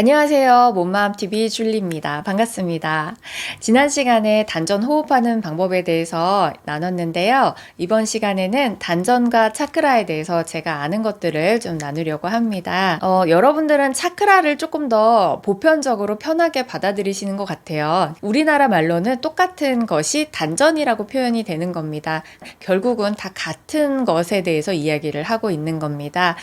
안녕하세요. 몸마음TV 줄리입니다. 반갑습니다. 지난 시간에 단전 호흡하는 방법에 대해서 나눴는데요. 이번 시간에는 단전과 차크라에 대해서 제가 아는 것들을 좀 나누려고 합니다. 어, 여러분들은 차크라를 조금 더 보편적으로 편하게 받아들이시는 것 같아요. 우리나라 말로는 똑같은 것이 단전이라고 표현이 되는 겁니다. 결국은 다 같은 것에 대해서 이야기를 하고 있는 겁니다.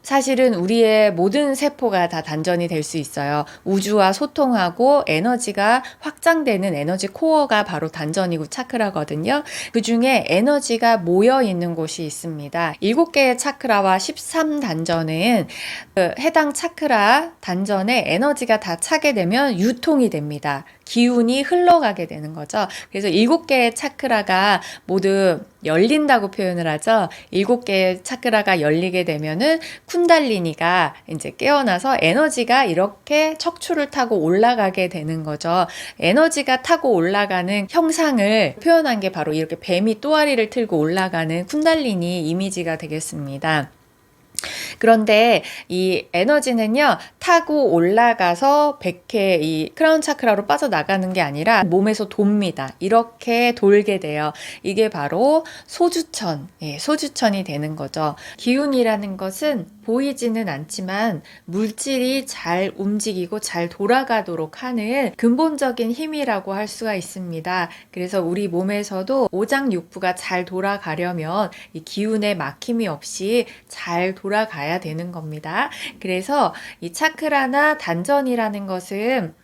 사실은 우리의 모든 세포가 다 단전이 될 수 있 어요. 우주와 소통하고 에너지가 확장되는 에너지 코어가 바로 단전이고 차크라거든요. 그 중에 에너지가 모여 있는 곳이 있습니다. 7개의 차크라와 13단전은 그 해당 차크라 단전에 에너지가 다 차게 되면 유통이 됩니다. 기운이 흘러가게 되는 거죠. 그래서 일곱 개의 차크라가 모두 열린다고 표현을 하죠. 일곱 개의 차크라가 열리게 되면은 쿤달리니가 이제 깨어나서 에너지가 이렇게 척추를 타고 올라가게 되는 거죠. 에너지가 타고 올라가는 형상을 표현한 게 바로 이렇게 뱀이 또아리를 틀고 올라가는 쿤달리니 이미지가 되겠습니다. 그런데 이 에너지는요, 타고 올라가서 백회 이 크라운 차크라로 빠져나가는 게 아니라 몸에서 돕니다. 이렇게 돌게 돼요. 이게 바로 소주천, 예, 소주천이 되는 거죠. 기운이라는 것은 보이지는 않지만 물질이 잘 움직이고 잘 돌아가도록 하는 근본적인 힘이라고 할 수가 있습니다. 그래서 우리 몸에서도 오장육부가 잘 돌아가려면 이 기운에 막힘이 없이 잘 돌아 가야 되는 겁니다. 그래서 이 차크라나 단전이라는 것은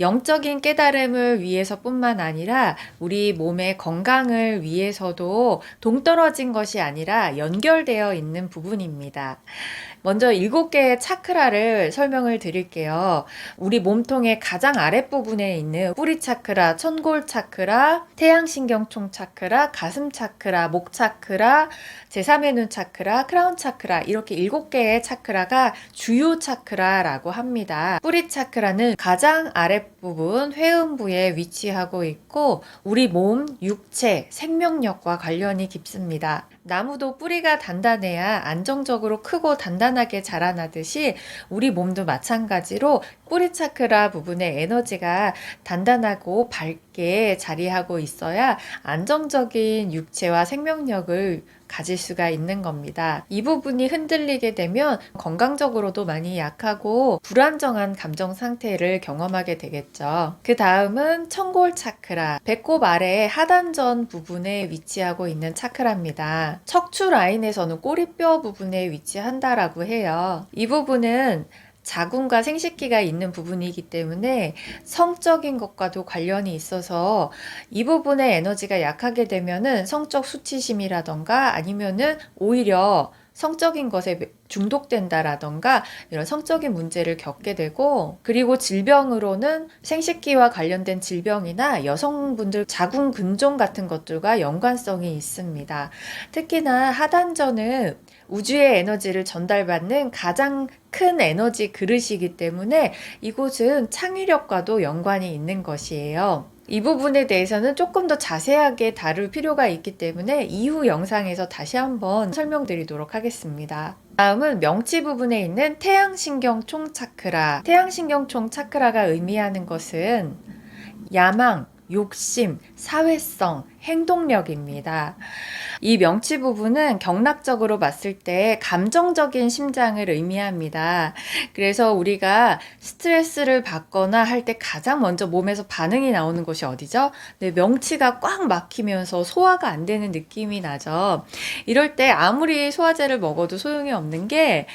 영적인 깨달음을 위해서뿐만 아니라 우리 몸의 건강을 위해서도 동떨어진 것이 아니라 연결되어 있는 부분입니다. 먼저 일곱 개의 차크라를 설명을 드릴게요. 우리 몸통의 가장 아랫부분에 있는 뿌리 차크라, 천골 차크라, 태양신경총 차크라, 가슴 차크라, 목 차크라, 제3의 눈 차크라, 크라운 차크라 이렇게 일곱 개의 차크라가 주요 차크라라고 합니다. 뿌리 차크라는 가장 아랫부분 회음부에 위치하고 있고 우리 몸, 육체, 생명력과 관련이 깊습니다. 나무도 뿌리가 단단해야 안정적으로 크고 단단하게 자라나듯이 우리 몸도 마찬가지로 뿌리 차크라 부분의 에너지가 단단하고 밝게 자리하고 있어야 안정적인 육체와 생명력을 가질 수가 있는 겁니다. 이 부분이 흔들리게 되면 건강적으로도 많이 약하고 불안정한 감정 상태를 경험하게 되겠죠. 그 다음은 청골 차크라, 배꼽 아래 하단전 부분에 위치하고 있는 차크라입니다. 척추 라인에서는 꼬리뼈 부분에 위치한다라고 해요. 이 부분은 자궁과 생식기가 있는 부분이기 때문에 성적인 것과도 관련이 있어서 이 부분의 에너지가 약하게 되면은 성적 수치심이라던가 아니면은 오히려 성적인 것에 중독된다라던가 이런 성적인 문제를 겪게 되고 그리고 질병으로는 생식기와 관련된 질병이나 여성분들 자궁 근종 같은 것들과 연관성이 있습니다. 특히나 하단전은 우주의 에너지를 전달받는 가장 큰 에너지 그릇이기 때문에 이곳은 창의력과도 연관이 있는 것이에요. 이 부분에 대해서는 조금 더 자세하게 다룰 필요가 있기 때문에 이후 영상에서 다시 한번 설명드리도록 하겠습니다. 다음은 명치 부분에 있는 태양신경 총 차크라. 태양신경총 차크라가 의미하는 것은 야망, 욕심, 사회성, 행동력입니다. 이 명치 부분은 경락적으로 봤을 때 감정적인 심장을 의미합니다. 그래서 우리가 스트레스를 받거나 할 때 가장 먼저 몸에서 반응이 나오는 곳이 어디죠? 네, 명치가 꽉 막히면서 소화가 안 되는 느낌이 나죠. 이럴 때 아무리 소화제를 먹어도 소용이 없는 게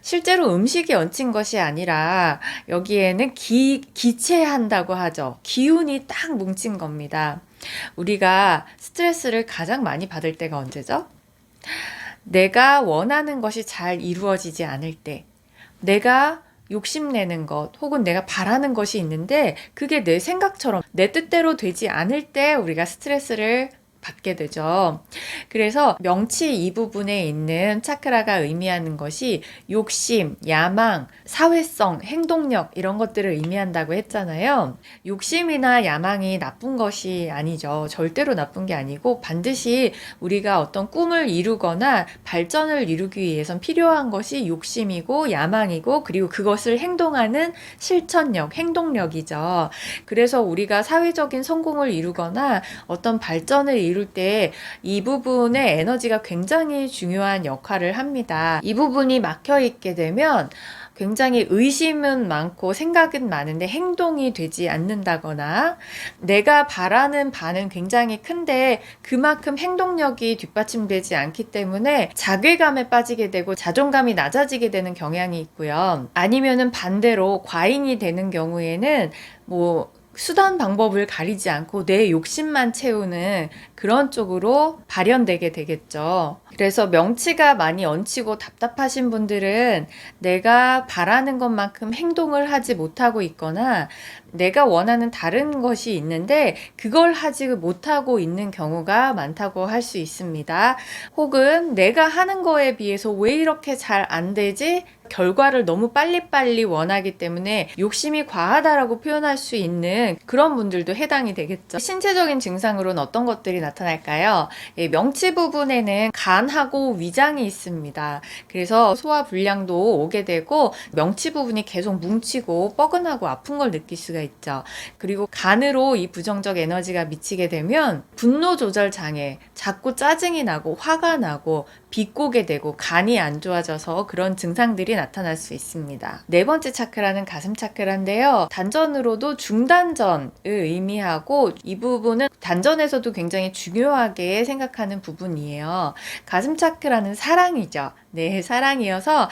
실제로 음식이 얹힌 것이 아니라 여기에는 기, 기체한다고 하죠. 기운이 딱 뭉친 겁니다. 우리가 스트레스를 가장 많이 받을 때가 언제죠? 내가 원하는 것이 잘 이루어지지 않을 때, 내가 욕심내는 것, 혹은 내가 바라는 것이 있는데, 그게 내 생각처럼 내 뜻대로 되지 않을 때 우리가 스트레스를 받게 되죠. 그래서 명치 이 부분에 있는 차크라가 의미하는 것이 욕심, 야망, 사회성, 행동력 이런 것들을 의미한다고 했잖아요. 욕심이나 야망이 나쁜 것이 아니죠. 절대로 나쁜 게 아니고 반드시 우리가 어떤 꿈을 이루거나 발전을 이루기 위해선 필요한 것이 욕심이고 야망이고 그리고 그것을 행동하는 실천력, 행동력이죠. 그래서 우리가 사회적인 성공을 이루거나 어떤 발전을 이룰 때 이 부분의 에너지가 굉장히 중요한 역할을 합니다. 이 부분이 막혀 있게 되면 굉장히 의심은 많고 생각은 많은데 행동이 되지 않는다거나 내가 바라는 바는 굉장히 큰데 그만큼 행동력이 뒷받침되지 않기 때문에 자괴감에 빠지게 되고 자존감이 낮아지게 되는 경향이 있고요. 아니면은 반대로 과잉이 되는 경우에는 뭐 수단 방법을 가리지 않고 내 욕심만 채우는 그런 쪽으로 발현되게 되겠죠. 그래서 명치가 많이 얹히고 답답하신 분들은 내가 바라는 것만큼 행동을 하지 못하고 있거나 내가 원하는 다른 것이 있는데 그걸 하지 못하고 있는 경우가 많다고 할 수 있습니다. 혹은 내가 하는 거에 비해서 왜 이렇게 잘 안 되지? 결과를 너무 빨리빨리 원하기 때문에 욕심이 과하다라고 표현할 수 있는 그런 분들도 해당이 되겠죠. 신체적인 증상으로는 어떤 것들이 나타날까요? 예, 명치 부분에는 간하고 위장이 있습니다. 그래서 소화 불량도 오게 되고 명치 부분이 계속 뭉치고 뻐근하고 아픈 걸 느낄 수가 있죠. 그리고 간으로 이 부정적 에너지가 미치게 되면 분노 조절 장애, 자꾸 짜증이 나고 화가 나고 비꼬게 되고 간이 안 좋아져서 그런 증상들이 나타날 수 있습니다. 네 번째 차크라는 가슴 차크라인데요. 단전으로도 중단전을 의미하고 이 부분은 단전에서도 굉장히 중요하게 생각하는 부분이에요. 가슴 차크라는 사랑이죠. 네, 사랑이어서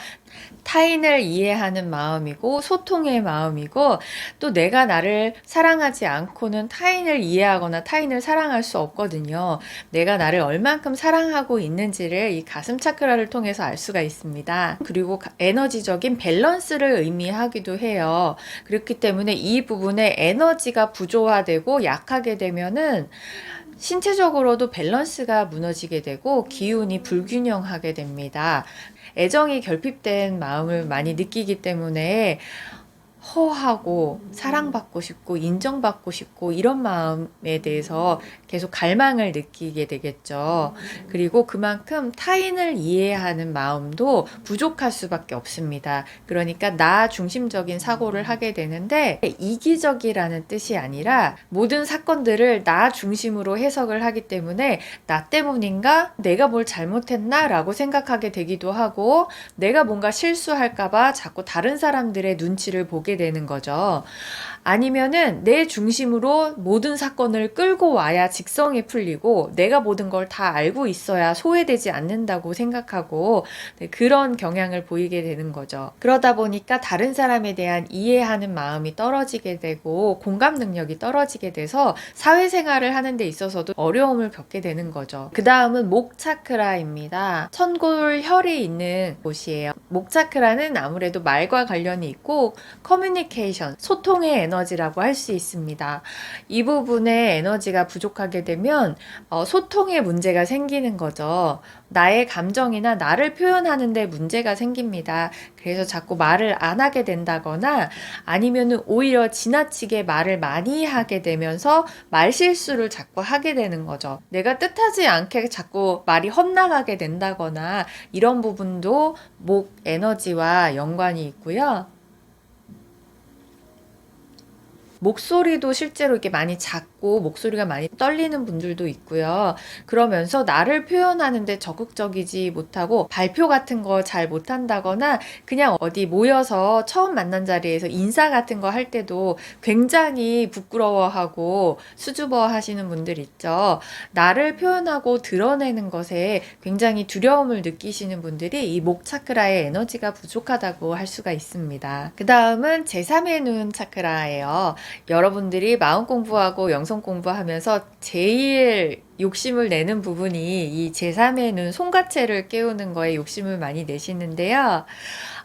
타인을 이해하는 마음이고 소통의 마음이고 또 내가 나를 사랑하지 않고는 타인을 이해하거나 타인을 사랑할 수 없거든요. 내가 나를 얼만큼 사랑하고 있는지를 이 가슴 차크라를 통해서 알 수가 있습니다. 그리고 에너지적인 밸런스를 의미하기도 해요. 그렇기 때문에 이 부분에 에너지가 부조화되고 약하게 되면은 신체적으로도 밸런스가 무너지게 되고 기운이 불균형하게 됩니다. 애정이 결핍된 마음을 많이 느끼기 때문에 허하고 사랑받고 싶고 인정받고 싶고 이런 마음에 대해서 계속 갈망을 느끼게 되겠죠. 그리고 그만큼 타인을 이해하는 마음도 부족할 수밖에 없습니다. 그러니까 나 중심적인 사고를 하게 되는데 이기적이라는 뜻이 아니라 모든 사건들을 나 중심으로 해석을 하기 때문에 나 때문인가 내가 뭘 잘못했나 라고 생각하게 되기도 하고 내가 뭔가 실수할까봐 자꾸 다른 사람들의 눈치를 보게 되는 거죠. 아니면은 내 중심으로 모든 사건을 끌고 와야 직성이 풀리고 내가 모든 걸 다 알고 있어야 소외되지 않는다고 생각하고 네, 그런 경향을 보이게 되는 거죠. 그러다 보니까 다른 사람에 대한 이해하는 마음이 떨어지게 되고 공감 능력이 떨어지게 돼서 사회생활을 하는 데 있어서도 어려움을 겪게 되는 거죠. 그 다음은 목 차크라입니다. 천골 혈이 있는 곳이에요. 목 차크라는 아무래도 말과 관련이 있고 커뮤 니케이션, 소통의 에너지라고 할 수 있습니다. 이 부분에 에너지가 부족하게 되면 어, 소통에 문제가 생기는 거죠. 나의 감정이나 나를 표현하는데 문제가 생깁니다. 그래서 자꾸 말을 안 하게 된다거나 아니면은 오히려 지나치게 말을 많이 하게 되면서 말 실수를 자꾸 하게 되는 거죠. 내가 뜻하지 않게 자꾸 말이 헛나가게 된다거나 이런 부분도 목 에너지와 연관이 있고요. 목소리도 실제로 이렇게 많이 작고 목소리가 많이 떨리는 분들도 있고요. 그러면서 나를 표현하는데 적극적이지 못하고 발표 같은 거 잘 못한다거나 그냥 어디 모여서 처음 만난 자리에서 인사 같은 거 할 때도 굉장히 부끄러워하고 수줍어 하시는 분들 있죠. 나를 표현하고 드러내는 것에 굉장히 두려움을 느끼시는 분들이 이 목 차크라의 에너지가 부족하다고 할 수가 있습니다. 그 다음은 제3의 눈 차크라예요. 여러분들이 마음 공부하고 방송 공부하면서 제일 욕심을 내는 부분이 이 제3의 눈 송가체를 깨우는 거에 욕심을 많이 내시는데요.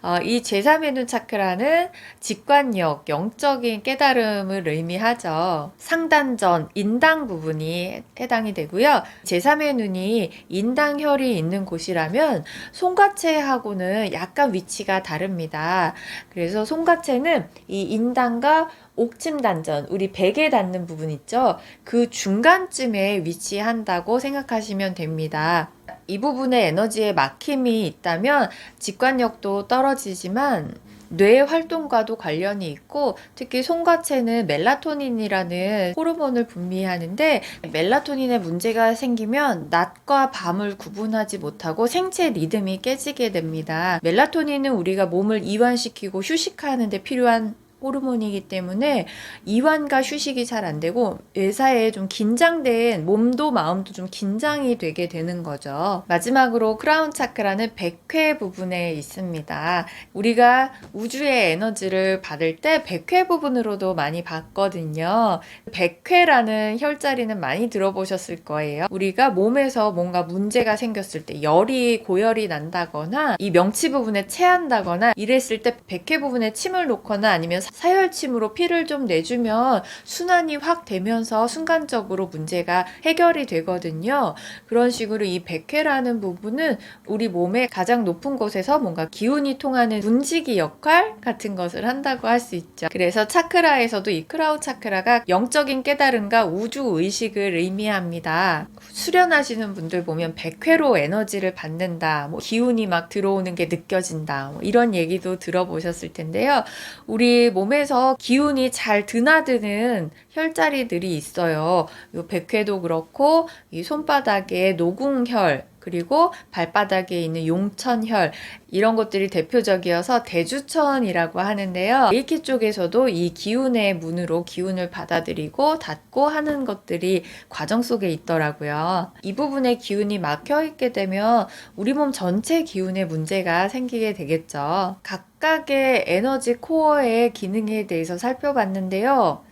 어, 이 제3의 눈 차크라는 직관력, 영적인 깨달음을 의미하죠. 상단전, 인당 부분이 해당이 되고요. 제3의 눈이 인당혈이 있는 곳이라면 송가체하고는 약간 위치가 다릅니다. 그래서 송가체는 이 인당과 옥침 단전, 우리 베개 닿는 부분 있죠? 그 중간쯤에 위치한다고 생각하시면 됩니다. 이 부분에 에너지에 막힘이 있다면 직관력도 떨어지지만 뇌 활동과도 관련이 있고 특히 송가체는 멜라토닌이라는 호르몬을 분비하는데 멜라토닌에 문제가 생기면 낮과 밤을 구분하지 못하고 생체 리듬이 깨지게 됩니다. 멜라토닌은 우리가 몸을 이완시키고 휴식하는 데 필요한 호르몬이기 때문에 이완과 휴식이 잘 안 되고 외사에 좀 긴장된 몸도 마음도 좀 긴장이 되게 되는 거죠. 마지막으로 크라운 차크라는 백회 부분에 있습니다. 우리가 우주의 에너지를 받을 때 백회 부분으로도 많이 받거든요. 백회라는 혈자리는 많이 들어보셨을 거예요. 우리가 몸에서 뭔가 문제가 생겼을 때 열이 고열이 난다거나 이 명치 부분에 체한다거나 이랬을 때 백회 부분에 침을 놓거나 아니면 사혈침으로 피를 좀 내주면 순환이 확 되면서 순간적으로 문제가 해결이 되거든요. 그런 식으로 이 백회라는 부분은 우리 몸의 가장 높은 곳에서 뭔가 기운이 통하는 문지기 역할 같은 것을 한다고 할 수 있죠. 그래서 차크라에서도 이 크라우 차크라가 영적인 깨달음과 우주 의식을 의미합니다. 수련하시는 분들 보면 백회로 에너지를 받는다, 뭐 기운이 막 들어오는 게 느껴진다, 뭐 이런 얘기도 들어보셨을 텐데요. 우리 몸에서 기운이 잘 드나드는 혈자리들이 있어요. 이 백회도 그렇고 이 손바닥에 노궁혈 그리고 발바닥에 있는 용천혈 이런 것들이 대표적이어서 대주천이라고 하는데요. 일기 쪽에서도 이 기운의 문으로 기운을 받아들이고 닫고 하는 것들이 과정 속에 있더라고요. 이 부분에 기운이 막혀 있게 되면 우리 몸 전체 기운에 문제가 생기게 되겠죠. 각각의 에너지 코어의 기능에 대해서 살펴봤는데요.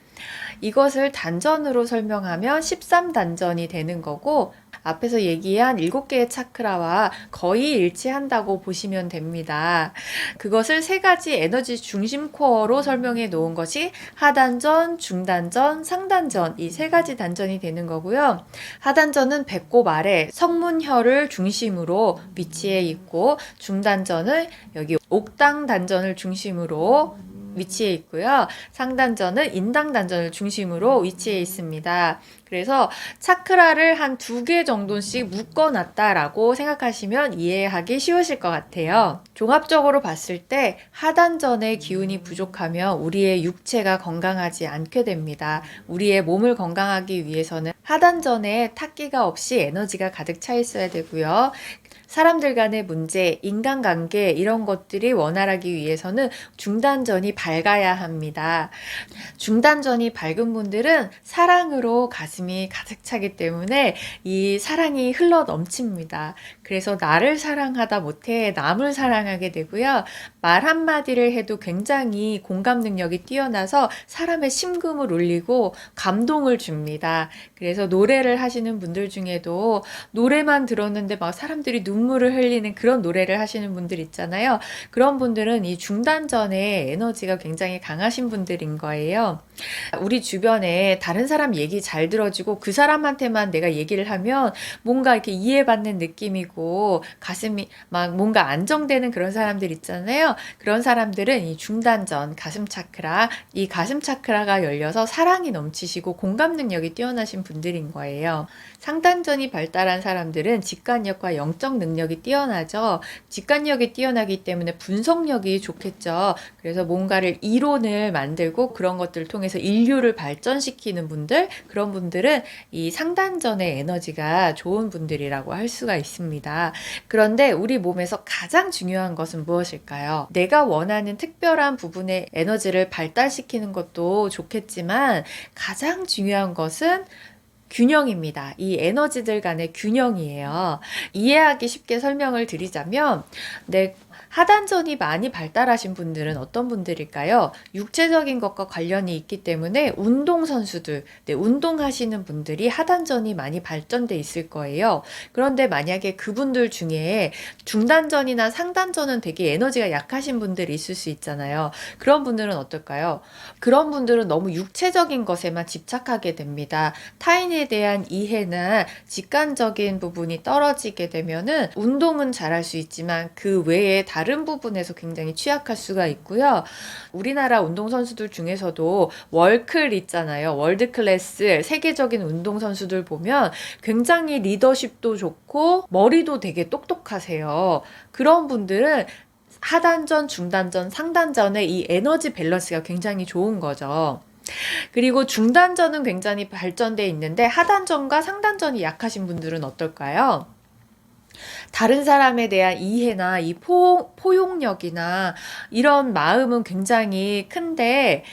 이것을 단전으로 설명하면 13단전이 되는 거고 앞에서 얘기한 7개의 차크라와 거의 일치한다고 보시면 됩니다. 그것을 세 가지 에너지 중심 코어로 설명해 놓은 것이 하단전, 중단전, 상단전 이 세 가지 단전이 되는 거고요. 하단전은 배꼽 아래 성문혈을 중심으로 위치해 있고 중단전은 여기 옥당 단전을 중심으로 위치해 있고요. 상단전은 인당 단전을 중심으로 위치해 있습니다. 그래서 차크라를 한 두 개 정도씩 묶어 놨다라고 생각하시면 이해하기 쉬우실 것 같아요. 종합적으로 봤을 때 하단전의 기운이 부족하면 우리의 육체가 건강하지 않게 됩니다. 우리의 몸을 건강하기 위해서는 하단전에 탁기가 없이 에너지가 가득 차 있어야 되고요. 사람들 간의 문제, 인간관계 이런 것들이 원활하기 위해서는 중단전이 밝아야 합니다. 중단전이 밝은 분들은 사랑으로 가슴이 가득 차기 때문에 이 사랑이 흘러 넘칩니다. 그래서 나를 사랑하다 못해 남을 사랑하게 되고요. 말 한마디를 해도 굉장히 공감 능력이 뛰어나서 사람의 심금을 울리고 감동을 줍니다. 그래서 노래를 하시는 분들 중에도 노래만 들었는데 막 사람들이 눈물을 흘리는 그런 노래를 하시는 분들 있잖아요. 그런 분들은 이 중단전에 에너지가 굉장히 강하신 분들인 거예요. 우리 주변에 다른 사람 얘기 잘 들어주고 그 사람한테만 내가 얘기를 하면 뭔가 이렇게 이해받는 느낌이고 가슴이 막 뭔가 안정되는 그런 사람들 있잖아요. 그런 사람들은 이 중단전 가슴 차크라, 이 가슴 차크라가 열려서 사랑이 넘치시고 공감 능력이 뛰어나신 분들인 거예요. 상단전이 발달한 사람들은 직관력과 영적 능력이 뛰어나죠. 직관력이 뛰어나기 때문에 분석력이 좋겠죠. 그래서 뭔가를 이론을 만들고 그런 것들을 통해서 인류를 발전시키는 분들, 그런 분들은 이 상단전의 에너지가 좋은 분들이라고 할 수가 있습니다. 그런데 우리 몸에서 가장 중요한 것은 무엇일까요? 내가 원하는 특별한 부분의 에너지를 발달시키는 것도 좋겠지만 가장 중요한 것은 균형입니다. 이 에너지들 간의 균형이에요. 이해하기 쉽게 설명을 드리자면, 내 하단전이 많이 발달하신 분들은 어떤 분들일까요? 육체적인 것과 관련이 있기 때문에 운동선수들, 네, 운동하시는 분들이 하단전이 많이 발전돼 있을 거예요. 그런데 만약에 그분들 중에 중단전이나 상단전은 되게 에너지가 약하신 분들이 있을 수 있잖아요. 그런 분들은 어떨까요? 그런 분들은 너무 육체적인 것에만 집착하게 됩니다. 타인에 대한 이해나 직관적인 부분이 떨어지게 되면은 운동은 잘할 수 있지만 그 외에 다른 부분에서 굉장히 취약할 수가 있고요. 우리나라 운동선수들 중에서도 월클 있잖아요. 월드 클래스 세계적인 운동선수들 보면 굉장히 리더십도 좋고 머리도 되게 똑똑하세요. 그런 분들은 하단전, 중단전, 상단전의 이 에너지 밸런스가 굉장히 좋은 거죠. 그리고 중단전은 굉장히 발전돼 있는데 하단전과 상단전이 약하신 분들은 어떨까요? 다른 사람에 대한 이해나 이 포, 포용력이나 이런 마음은 굉장히 큰데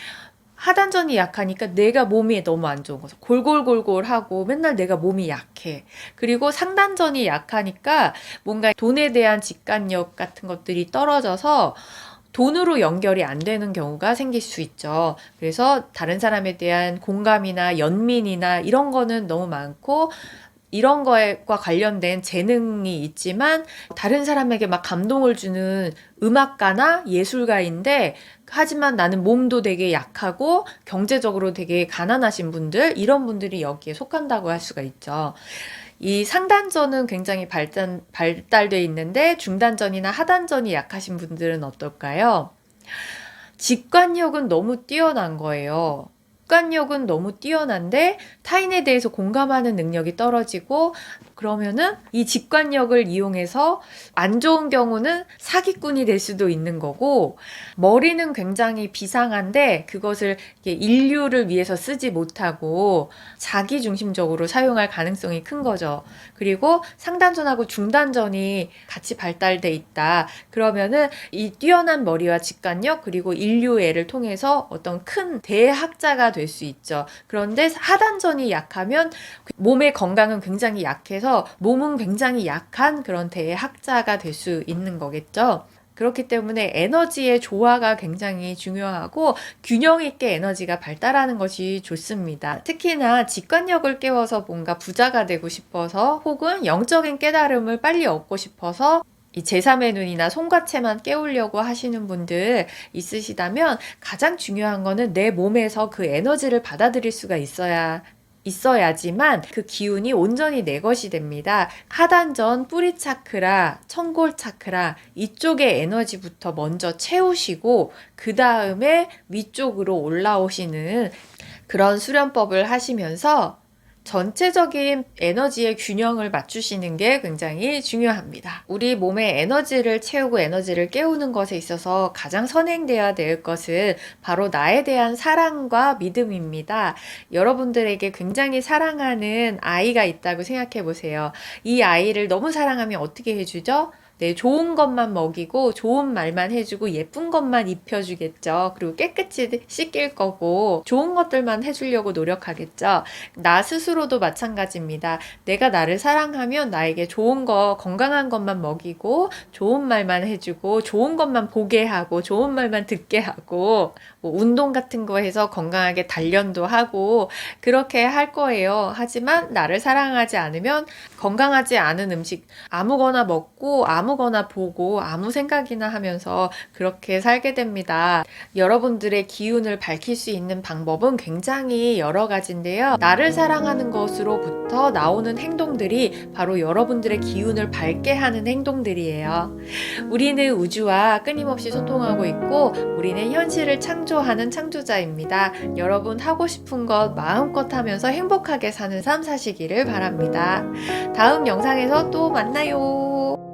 하단전이 약하니까 내가 몸이 너무 안 좋은 거죠. 골골골골하고 맨날 내가 몸이 약해. 그리고 상단전이 약하니까 뭔가 돈에 대한 직관력 같은 것들이 떨어져서 돈으로 연결이 안 되는 경우가 생길 수 있죠. 그래서 다른 사람에 대한 공감이나 연민이나 이런 거는 너무 많고 이런 거에과 관련된 재능이 있지만 다른 사람에게 막 감동을 주는 음악가나 예술가인데 하지만 나는 몸도 되게 약하고 경제적으로 되게 가난하신 분들 이런 분들이 여기에 속한다고 할 수가 있죠. 이 상단전은 굉장히 발전 발달돼 있는데 중단전이나 하단전이 약하신 분들은 어떨까요? 직관력은 너무 뛰어난 거예요. 직관력은 너무 뛰어난데 타인에 대해서 공감하는 능력이 떨어지고 그러면은 이 직관력을 이용해서 안 좋은 경우는 사기꾼이 될 수도 있는 거고 머리는 굉장히 비상한데 그것을 인류를 위해서 쓰지 못하고 자기 중심적으로 사용할 가능성이 큰 거죠. 그리고 상단전하고 중단전이 같이 발달돼 있다. 그러면은 이 뛰어난 머리와 직관력 그리고 인류애를 통해서 어떤 큰 대학자가 될 수 있죠. 그런데 하단전이 약하면 몸의 건강은 굉장히 약해서 몸은 굉장히 약한 그런 대학자가 될 수 있는 거겠죠. 그렇기 때문에 에너지의 조화가 굉장히 중요하고 균형 있게 에너지가 발달하는 것이 좋습니다. 특히나 직관력을 깨워서 뭔가 부자가 되고 싶어서 혹은 영적인 깨달음을 빨리 얻고 싶어서 이 제3의 눈이나 손과체만 깨우려고 하시는 분들 있으시다면 가장 중요한 거는 내 몸에서 그 에너지를 받아들일 수가 있어야 있어야지만 그 기운이 온전히 내 것이 됩니다. 하단전 뿌리 차크라, 청골 차크라 이쪽의 에너지부터 먼저 채우시고 그 다음에 위쪽으로 올라오시는 그런 수련법을 하시면서 전체적인 에너지의 균형을 맞추시는 게 굉장히 중요합니다. 우리 몸의 에너지를 채우고 에너지를 깨우는 것에 있어서 가장 선행되어야 될 것은 바로 나에 대한 사랑과 믿음입니다. 여러분들에게 굉장히 사랑하는 아이가 있다고 생각해 보세요. 이 아이를 너무 사랑하면 어떻게 해주죠? 네, 좋은 것만 먹이고 좋은 말만 해주고 예쁜 것만 입혀주겠죠. 그리고 깨끗이 씻길 거고 좋은 것들만 해주려고 노력하겠죠. 나 스스로도 마찬가지입니다. 내가 나를 사랑하면 나에게 좋은 거, 건강한 것만 먹이고 좋은 말만 해주고 좋은 것만 보게 하고 좋은 말만 듣게 하고 뭐 운동 같은 거 해서 건강하게 단련도 하고 그렇게 할 거예요. 하지만 나를 사랑하지 않으면 건강하지 않은 음식 아무거나 먹고 아무거나 보고 아무 생각이나 하면서 그렇게 살게 됩니다. 여러분들의 기운을 밝힐 수 있는 방법은 굉장히 여러 가지인데요. 나를 사랑하는 것으로부터 나오는 행동들이 바로 여러분들의 기운을 밝게 하는 행동들이에요. 우리는 우주와 끊임없이 소통하고 있고 우리는 현실을 창조하는 창조자입니다. 여러분 하고 싶은 것 마음껏 하면서 행복하게 사는 삶 사시기를 바랍니다. 다음 영상에서 또 만나요.